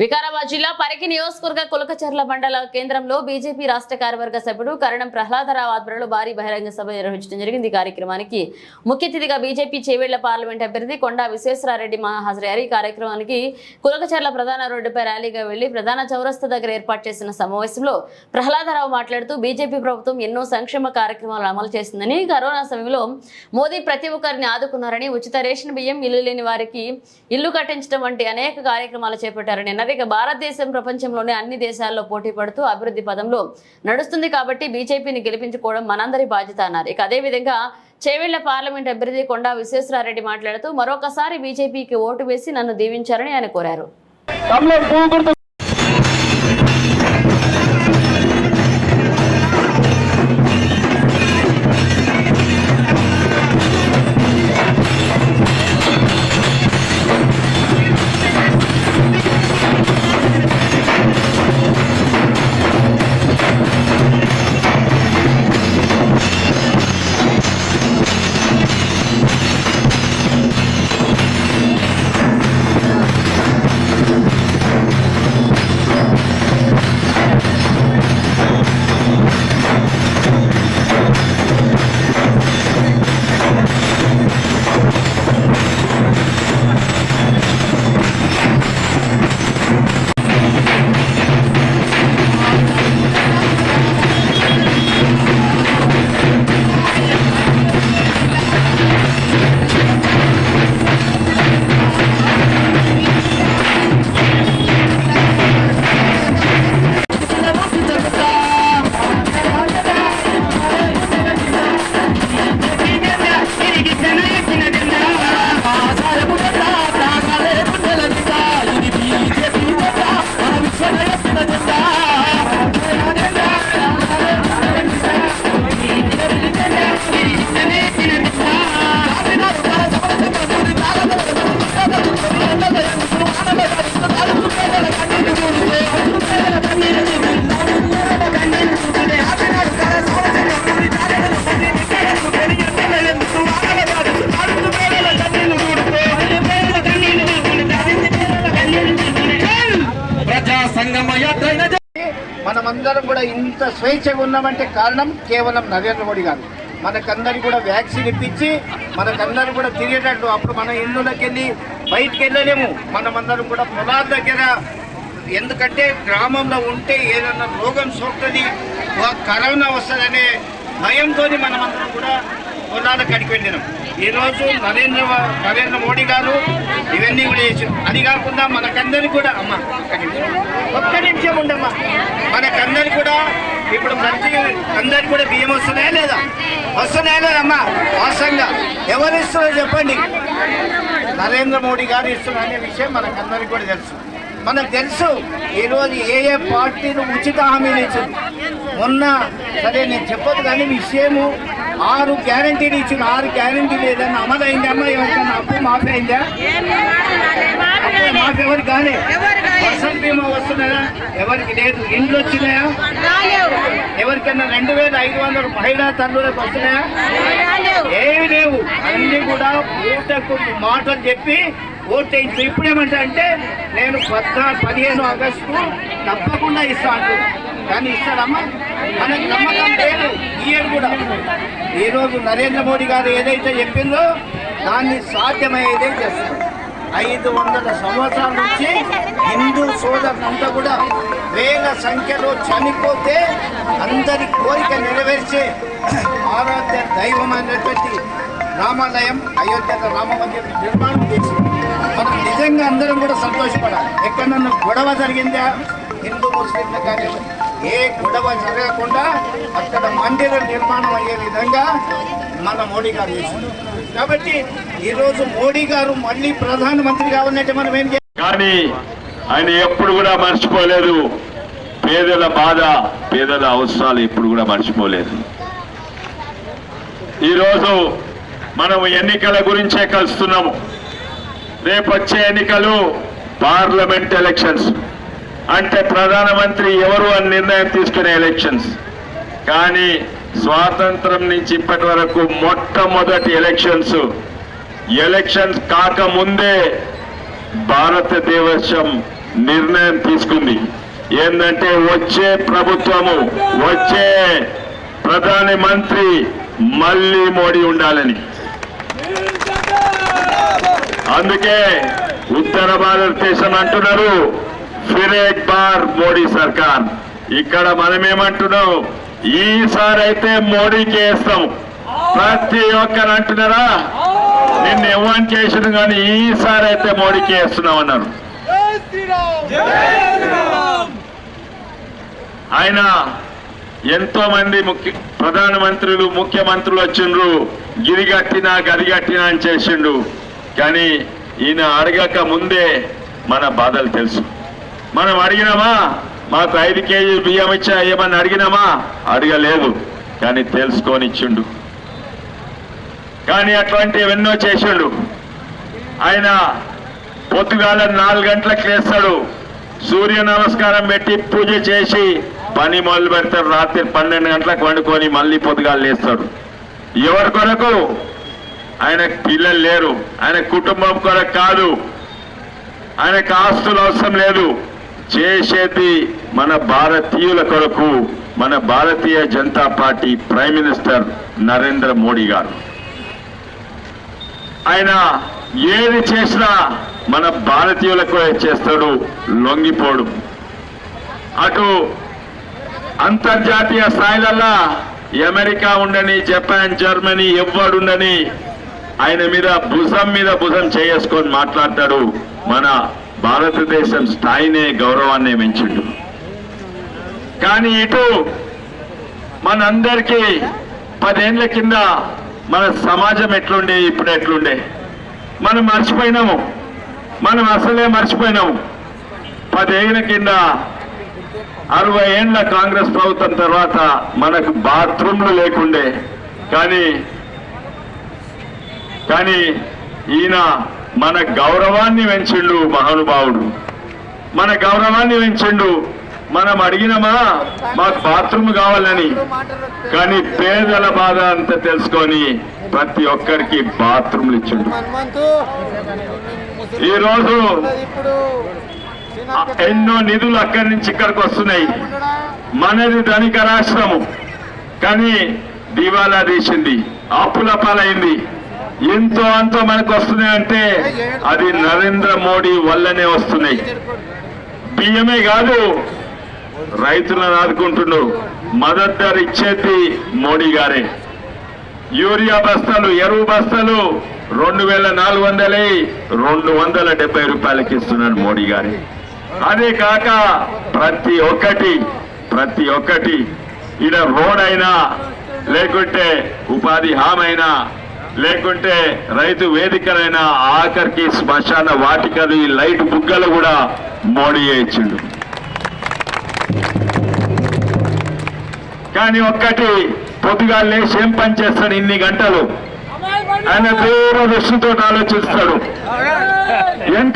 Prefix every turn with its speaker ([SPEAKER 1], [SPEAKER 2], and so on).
[SPEAKER 1] వికారాబాద్ జిల్లా పరికి నియోజకవర్గ కులకచర్ల మండల కేంద్రంలో బీజేపీ రాష్ట్ర కార్యవర్గ సభ్యుడు కరణం ప్రహ్లాదరావు ఆధ్వర్యంలో భారీ బహిరంగ సభ నిర్వహించడం జరిగింది. ఈ కార్యక్రమానికి ముఖ్య అతిథిగా బీజేపీ చేవేళ్ళ పార్లమెంట్ అభ్యర్థి కొండా విశ్వేశ్వరారెడ్డి హాజరయ్యారు. ఈ కార్యక్రమానికి కులకచర్ల ప్రధాన రోడ్డుపై ర్యాలీగా వెళ్ళి ప్రధాన చౌరస్తా దగ్గర ఏర్పాటు చేసిన సమావేశంలో ప్రహ్లాదరావు మాట్లాడుతూ బీజేపీ ప్రభుత్వం ఎన్నో సంక్షేమ కార్యక్రమాలు అమలు చేసిందని కరోనా సమయంలో మోదీ ప్రతి ఒక్కరిని ఆదుకున్నారని ఉచిత రేషన్ బియ్యం ఇల్లు లేని వారికి ఇల్లు కట్టించడం వంటి అనేక కార్యక్రమాలు చేపట్టారని అలాగే ఇక భారతదేశం ప్రపంచంలోని అన్ని దేశాల్లో పోటీ పడుతూ అభివృద్ధి పదంలో నడుస్తుంది కాబట్టి బీజేపీని గెలిపించుకోవడం మనందరి బాధ్యత అన్నారు. ఇక అదేవిధంగా చేవెళ్ళ పార్లమెంట్ అభ్యర్థి కొండా విశ్వేశ్వరారెడ్డి మాట్లాడుతూ మరొకసారి బీజేపీకి ఓటు వేసి నన్ను దీవించారని ఆయన కోరారు.
[SPEAKER 2] మనమందరం కూడా ఇంత స్వేచ్ఛగా ఉన్నామంటే కారణం కేవలం నరేంద్ర మోడీ గారు. మనకందరికి కూడా వ్యాక్సిన్ ఇప్పించి మనకందరూ కూడా తిరిగేటట్టు అప్పుడు మన ఇళ్ళకి వెళ్ళి బయటికి వెళ్ళలేము మనమందరం కూడా పొలాల దగ్గర. ఎందుకంటే గ్రామంలో ఉంటే ఏదన్నా రోగం సోకుతుంది కరోనా వస్తుందనే భయంతో మనమందరం కూడా పొలాలకు అడిగి వెళ్ళినాం. ఈరోజు నరేంద్ర నరేంద్ర మోడీ గారు ఇవన్నీ కూడా చేసి అది కాకుండా మనకందరికి కూడా అమ్మ ఒక్క నిమిషం. ఉండమ్మా. మనకందరికి కూడా ఇప్పుడు మంచిగా అందరికి కూడా బియ్యం వస్తున్నాయా లేదా? వస్తున్నాయా లేదమ్మా? వాస్తవంగా ఎవరు ఇస్తున్నారో చెప్పండి. నరేంద్ర మోడీ గారు ఇస్తున్నారు అనే విషయం మనకందరికి కూడా తెలుసు. మనకు తెలుసు ఈరోజు ఏ ఏ పార్టీలు ఉచిత హామీలు ఇచ్చింది మొన్న సరే నేను చెప్పదు కానీ విషయము ఆరు గ్యారంటీలు ఇచ్చిన ఆరు గ్యారంటీలు లేదన్నా అమలైందా? అమ్మా ఎవరికైనా అప్పు మాఫీ అయిందా మాఫీ ఎవరికి కానీ ఫసల్ బీమా వస్తున్నాయా ఎవరికి లేదు. ఇండ్లు వచ్చినాయా? ఎవరికైనా రెండు వేల ఐదు వందల మహిళా తల్లులకు వస్తున్నాయా? ఏమి లేవు. అన్ని కూడా ఓటకు మాటలు చెప్పి ఓటేసి ఇప్పుడు అంటే నేను పద్నా పదిహేను ఆగస్టు తప్పకుండా ఇస్తాను కానీ ఇస్తాడమ్మా? మనకి నమ్మకం లేదు. ఈయన కూడా. ఈరోజు నరేంద్ర మోడీ గారు ఏదైతే చెప్పిందో దాన్ని సాధ్యమయ్యేదే చేస్తారు ఐదు వందల సంవత్సరాల నుంచి హిందూ సోదరులంతా కూడా వేల సంఖ్యలో చనిపోతే అందరి కోరిక నెరవేర్చే ఆరాధ్య దైవం అనేటువంటి రామాలయం అయోధ్యలో రామ మందిరం నిర్మాణం చేసి మనం నిజంగా అందరం కూడా సంతోషపడాలి. ఎక్కడన్నా గొడవ జరిగిందా? హిందూ ముస్లింలు కానీ ఏ గొడవ జరగకుండా అక్కడ మందిరం నిర్మాణం అయ్యే విధంగా మన మోడీ గారు చేశారు. కాబట్టి ఈరోజు మోడీ గారు మళ్ళీ ప్రధానమంత్రి కావాలంటే మనం ఏం చేయాలి
[SPEAKER 3] కానీ ఆయన ఎప్పుడు కూడా మర్చిపోలేదు. పేదల బాధ పేదల అవసరాలు ఎప్పుడు కూడా మర్చిపోలేదు. ఈరోజు మనం ఎన్నికల గురించే కలుస్తున్నాము. రేపు వచ్చే ఎన్నికలు పార్లమెంట్ ఎలక్షన్స్. అంటే ప్రధానమంత్రి ఎవరు అని నిర్ణయం తీసుకునే ఎలక్షన్స్ కానీ స్వాతంత్రం నుంచి ఇప్పటి వరకు మొట్టమొదటి ఎలక్షన్స్ ఎలక్షన్స్ కాకముందే భారతదేశం నిర్ణయం తీసుకుంది. ఏంటంటే వచ్చే ప్రభుత్వము వచ్చే ప్రధాని మంత్రి మళ్ళీ మోడీ ఉండాలని. అందుకే ఉత్తర భారతదేశం అంటున్నారు ఫిర్ ఎక్ బార్ మోడీ సర్కార్. ఇక్కడ మనమేమంటున్నాం? ఈసారి అయితే మోడీకి వేస్తాం ప్రతి ఒక్కరు అంటున్నారా? నిన్న ఎవరికి చేసిన కానీ ఈసారి అయితే మోడీకి వేస్తున్నాం అన్నారు. ఆయన ఎంతో మంది ముఖ్య ప్రధానమంత్రులు ముఖ్యమంత్రులు వచ్చిండ్రు. గిరిగట్టినా గరిగట్టినా అని చేసిండు కానీ ఈయన అడగక ముందే మన బాధలు తెలుసు. మనం అడిగినామా? మాకు ఐదు కేజీలు బియ్యం ఇచ్చా ఏమన్నా అడిగినామా? అడగలేదు కానీ తెలుసుకొని ఇచ్చిండు కానీ అటువంటి ఎన్నో చేసిండు. ఆయన పొద్దుగాల నాలుగు గంటలకు లేస్తాడు. సూర్య నమస్కారం పెట్టి పూజ చేసి పని మొదలు పెడతాడు రాత్రి పన్నెండు గంటలకు వండుకొని మళ్ళీ పొద్దుగాల లేస్తాడు. ఎవరి కొరకు? ఆయన పిల్లలు లేరు. ఆయన కుటుంబం కొరకు కాదు. ఆయనకు ఆస్తులు అవసరం లేదు. చేసేది మన భారతీయుల కొరకు మన Bharatiya Janata party prime minister Narendra Modi garu. ఆయన ఏది చేసినా మన భారతీయులకు చేస్తాడు లొంగిపోడు. అటు అంతర్జాతీయ స్థాయిలల్లా అమెరికా ఉండని జపాన్ జర్మనీ ఎవ్వడుండని ఆయన మీద భుజం మీద భుజం చేసుకొని మాట్లాడతాడు మన భారతదేశం స్థాయినే గౌరవాన్ని మించిండు. కానీ ఇటు మనందరికీ పదేళ్ళ కింద మన సమాజం ఎట్లుండే ఇప్పుడు ఎట్లుండే? మనం మర్చిపోయినాము. మనం అసలే మర్చిపోయినాము. పదేళ్ళ కింద అరవై ఏండ్ల కాంగ్రెస్ ప్రభుత్వం తర్వాత మనకు బాత్రూమ్లు లేకుండే. కానీ కానీ ఈయన మన గౌరవాన్ని పెంచిండు మహానుభావుడు. మన గౌరవాన్ని పెంచిండు మనం అడిగినమా మాకు బాత్రూమ్ కావాలని. కానీ పేదల బాధ అంతా తెలుసుకొని ప్రతి ఒక్కరికి బాత్రూమ్లు ఇచ్చిండు.
[SPEAKER 2] ఈరోజు
[SPEAKER 3] ఈ రోజు ఎన్నో నిధులు అక్కడి నుంచి ఇక్కడికి వస్తున్నాయి. మనది ధనిక రాష్ట్రము. కానీ దివాలా తీసింది. అప్పుల పాలైంది. ఎంతో అంతో మనకు వస్తున్నాయంటే అది నరేంద్ర మోడీ వల్లనే వస్తున్నాయి. బియ్యమే కాదు రైతులను ఆదుకుంటుండు. మదర్ ధర ఇచ్చేది మోడీ గారే. యూరియా బస్తాలు ఎరువు బస్తాలు రెండు వేల నాలుగు వందలై రెండు వందల డెబ్బై రూపాయలకి ఇస్తున్నాడు మోడీ గారి. అదే కాక ప్రతి ఒక్కటి ప్రతి ఒక్కటి ఈడ రోడ్ అయినా లేకుంటే ఉపాధి హామీ అయినా లేకుంటే రైతు వేదికలైనా ఆఖరికి శ్మశాన వాటికలు ఈ లైట్ బుగ్గలు కూడా మోడీయే ఇచ్చిండు. కానీ ఒక్కటి పొద్దుగా లేచి ఏం పని చేస్తాడు ఇన్ని గంటలు? ఆయన దూర దృష్టితో ఆలోచిస్తాడు. ఏం